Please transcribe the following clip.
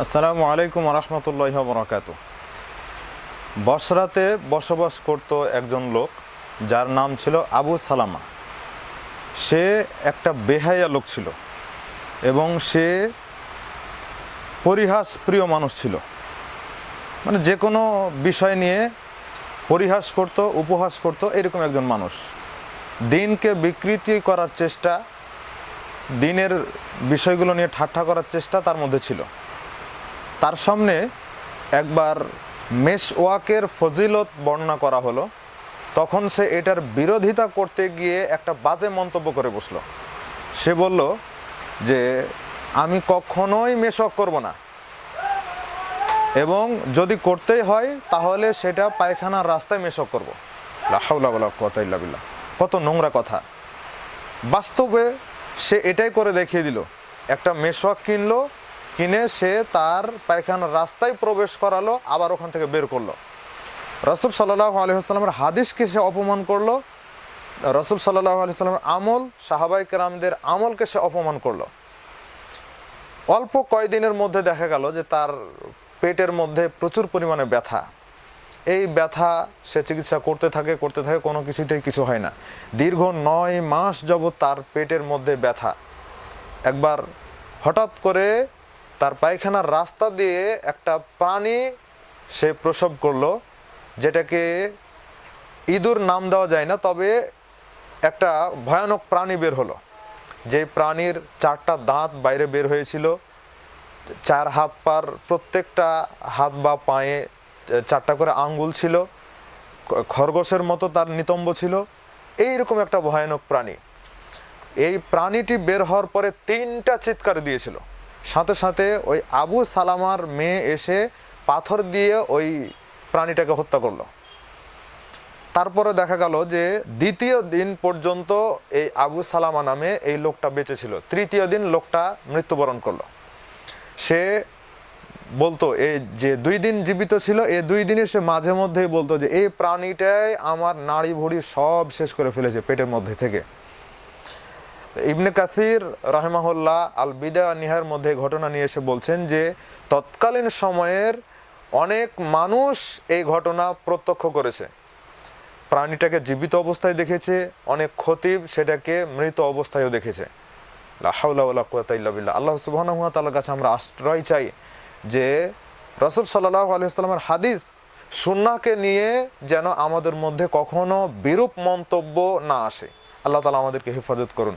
আসসালামু আলাইকুম রহমতুল্লাহ বরকাত বসরাতে বসবাস করত একজন লোক, যার নাম ছিল আবু সালামা। সে একটা বেহাইয়া লোক ছিল এবং সে পরিহাস প্রিয় মানুষ ছিল। মানে যে কোনো বিষয় নিয়ে পরিহাস করত, উপহাস করত এরকম একজন মানুষ। দিনকে বিকৃতি করার চেষ্টা, দিনের বিষয়গুলো নিয়ে ঠাট্টা করার চেষ্টা তার মধ্যে ছিল। তার সামনে একবার মেশওয়াকের ফজিলত বর্ণনা করা হলো, তখন সে এটার বিরোধিতা করতে গিয়ে একটা বাজে মন্তব্য করে বসল। সে বলল যে, আমি কখনোই মেশওয়াক করব না। এবং যদি করতেই হয়, তাহলে সেটা পায়খানার রাস্তায় মেশক করব। লাহাউলা কত নোংরা কথা। বাস্তবে সে এটাই করে দেখিয়ে দিল, একটা মেশক কিনলো কিনে সে তার পায়খানার রাস্তায় প্রবেশ করালো, আবার ওখান থেকে বের করল। রসুল সাল্লাহ আলহিহাস্লামের হাদিসকে সে অপমান করল? রসুল সাল্লাহ আলি সাল্লামের আমল সাহাবাই কেরামদের আমলকে সে অপমান করল। অল্প কয়দিনের মধ্যে দেখা গেল যে তার পেটের মধ্যে প্রচুর পরিমাণে ব্যথা। এই ব্যথা সে চিকিৎসা করতে থাকে করতে থাকে, কোনো কিছুতেই কিছু হয় না। দীর্ঘ নয় মাস যাবৎ তার পেটের মধ্যে ব্যথা। একবার হঠাৎ করে তার পায়খানার রাস্তা দিয়ে একটা প্রাণী সে প্রসব করল, যেটাকে ইঁদুর নাম দেওয়া যায় না, তবে একটা ভয়ানক প্রাণী বের হলো। যে প্রাণীর চারটা দাঁত বাইরে বের হয়েছিল, চার হাত পার প্রত্যেকটা হাত বা পায়ে চারটা করে আঙ্গুল ছিল, খরগোশের মতো তার নিতম্ব ছিল। এইরকম একটা ভয়ানক প্রাণী। এই প্রাণীটি বের হওয়ার পরে তিনটা চিৎকার দিয়েছিল। সাথে সাথে ওই আবু সালামার মেয়ে এসে পাথর দিয়ে ওই প্রাণীটাকে হত্যা করল। তারপরে দেখা গেল যে দ্বিতীয় দিন পর্যন্ত এই আবু সালামা নামে এই লোকটা বেঁচে ছিল। তৃতীয় দিন লোকটা মৃত্যুবরণ করল। সে বলতো এই যে দুই দিন জীবিত ছিল এই দুই দিনে সে মাঝে মধ্যেই বলতো যে, এই প্রাণীটাই আমার নাড়ি ভুড়ি সব শেষ করে ফেলেছে পেটের মধ্যে থেকে। ইবনে কাসির রাহেমাহুল্লাহ আল বিদা নিহার মধ্যে ঘটনা নিয়ে এসে বলছেন যে, তৎকালীন সময়ের অনেক মানুষ এই ঘটনা প্রত্যক্ষ করেছে। প্রাণীটাকে জীবিত অবস্থায় দেখেছে, অনেক খতিব সেটাকে মৃত অবস্থায়ও দেখেছে। আল্লাহ সুবহানাহু ওয়া তাআলার কাছে আমরা আশ্রয় চাই যে, রসুল সাল্লাল্লাহু আলাইহি হাদিস সুন্নাকে নিয়ে যেন আমাদের মধ্যে কখনো বিরূপ মন্তব্য না আসে। আল্লাহ তালা আমাদেরকে হেফাজত করুন।